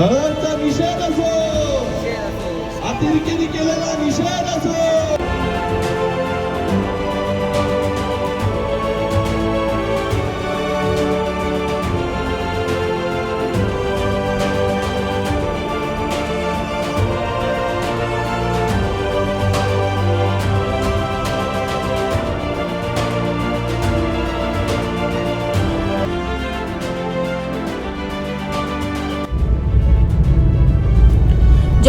हळदचा निषेध असो. अतिरेकीने केलेला निषेध असो.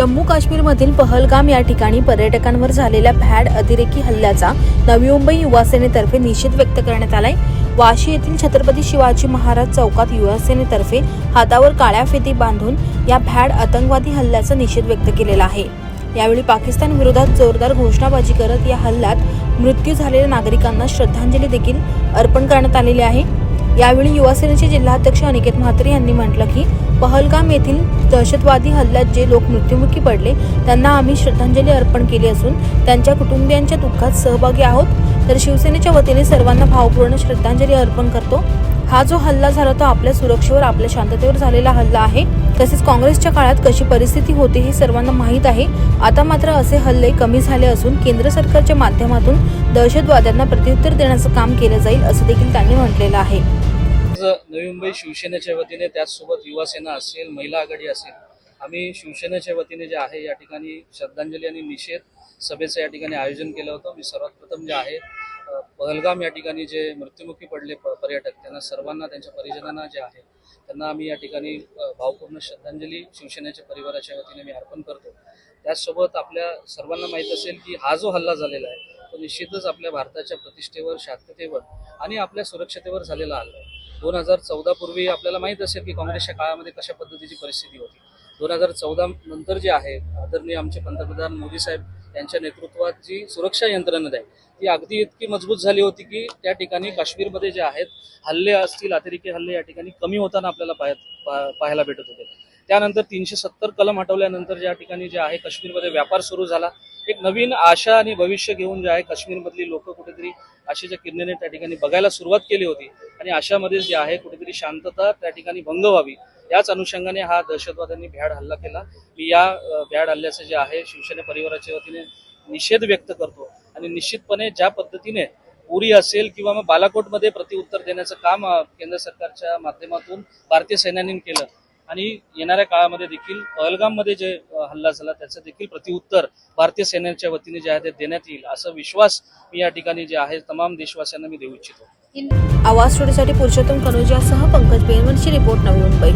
जम्मू काश्मीरमधील पहलगाम या ठिकाणी पर्यटकांवर झालेल्या भॅड अतिरेकी हल्ल्याचा नवी मुंबई युवासेनेतर्फे निषेध व्यक्त करण्यात आलाय. वाशी येथील छत्रपती शिवाजी महाराज चौकात युवासेनेतर्फे हातावर काळ्या फेती बांधून या भॅड आतंकवादी हल्ल्याचा निषेध व्यक्त केलेला आहे. यावेळी पाकिस्तान विरोधात जोरदार घोषणाबाजी करत या हल्ल्यात मृत्यू झालेल्या नागरिकांना श्रद्धांजली देखील अर्पण करण्यात आलेली आहे. यावेळी युवासेनेचे जिल्हाध्यक्ष अनिकेत म्हात्रे यांनी म्हटलं की पहलगाम येथील दहशतवादी हल्ल्यात जे लोक मृत्युमुखी पडले त्यांना आम्ही श्रद्धांजली अर्पण केली असून त्यांच्या कुटुंबियांच्या दुःखात सहभागी आहोत. तर शिवसेनेच्या वतीने सर्वांना भावपूर्ण श्रद्धांजली अर्पण करतो. हा जो हल्ला झाला तो आपल्या सुरक्षेवर आपल्या शांततेवर झालेला हल्ला आहे. तसेच काँग्रेसच्या काळात कशी परिस्थिती होती हे सर्वांना माहीत आहे. आता मात्र असे हल्ले कमी झाले असून केंद्र सरकारच्या माध्यमातून दहशतवाद्यांना प्रत्युत्तर देण्याचं काम केलं जाईल असं देखील त्यांनी म्हटलेलं आहे. आज नवी मुंबई शिवसेनेच्या वतीने त्याचसोबत युवासेना असेल महिला आघाडी असेल आम्ही शिवसेनेच्या वतीने जे आहे या ठिकाणी श्रद्धांजली आणि निषेध सभेचं या ठिकाणी आयोजन केलं होतं. मी सर्वात प्रथम जे आहे पहलगाम या ठिकाणी जे मृत्युमुखी पडले पर्यटक त्यांना सर्वांना त्यांच्या परिजनांना जे आहे त्यांना आम्ही या ठिकाणी भावपूर्ण श्रद्धांजली शिवसेनेच्या परिवाराच्या वतीने मी अर्पण करतो. त्याचसोबत आपल्या सर्वांना माहीत असेल की हा जो हल्ला झालेला आहे तो निश्चितच आपल्या भारताच्या प्रतिष्ठेवर शांततेवर आणि आपल्या सुरक्षतेवर झालेला हल्ला आहे. दोन हजार चौदा पूर्वी आपल्याला माहीत असेल की काँग्रेसच्या काळामध्ये कशा पद्धतीची परिस्थिती होती. दोन हजार चौदा नंतर जे आहे आदरणीय आमचे पंतप्रधान मोदी साहेब यांच्या नेतृत्वात जी सुरक्षा यंत्रणा आहे ती अगदी इतकी मजबूत झाली होती की त्या ठिकाणी काश्मीरमध्ये जे आहेत हल्ले असतील अतिरेकी हल्ले या ठिकाणी कमी होताना आपल्याला पाह पा- पाहायला भेटत होते. त्यानंतर तीनशे सत्तर कलम हटवल्यानंतर ज्या ठिकाणी जे आहे काश्मीरमध्ये व्यापार सुरू झाला. एक नवीन आशा आणि भविष्य घेऊन जे आहे काश्मीरमधली लोक कुठेतरी आशेच्या किरणेने त्या ठिकाणी बघायला सुरुवात केली होती आणि आशामध्ये जे आहे कुठेतरी शांतता त्या ठिकाणी भंग व्हावी याच अनुषंगाने हा दहशतवाद्यांनी भ्याड हल्ला केला. मी या भ्याड हल्ल्याचं जे आहे शिवसेना परिवाराच्या वतीने निषेध व्यक्त करतो आणि निश्चितपणे ज्या पद्धतीने उरी असेल किंवा मग बालाकोटमध्ये प्रतिउत्तर देण्याचं काम केंद्र सरकारच्या माध्यमातून भारतीय सैन्यांनी केलं आणि येणाऱ्या काळामध्ये देखील पहलगाममध्ये जे हल्ला झाला त्याचं देखील प्रतिउत्तर भारतीय सैन्याच्या वतीने जे आहे ते देण्यात येईल असा विश्वास मी या ठिकाणी जे आहे तमाम देशवासियांना मी देऊ इच्छितो. आवाज स्टुडिओसाठी पुरुषोत्तम कनोजियासह पंकज बेनवरची रिपोर्ट नवी मुंबई.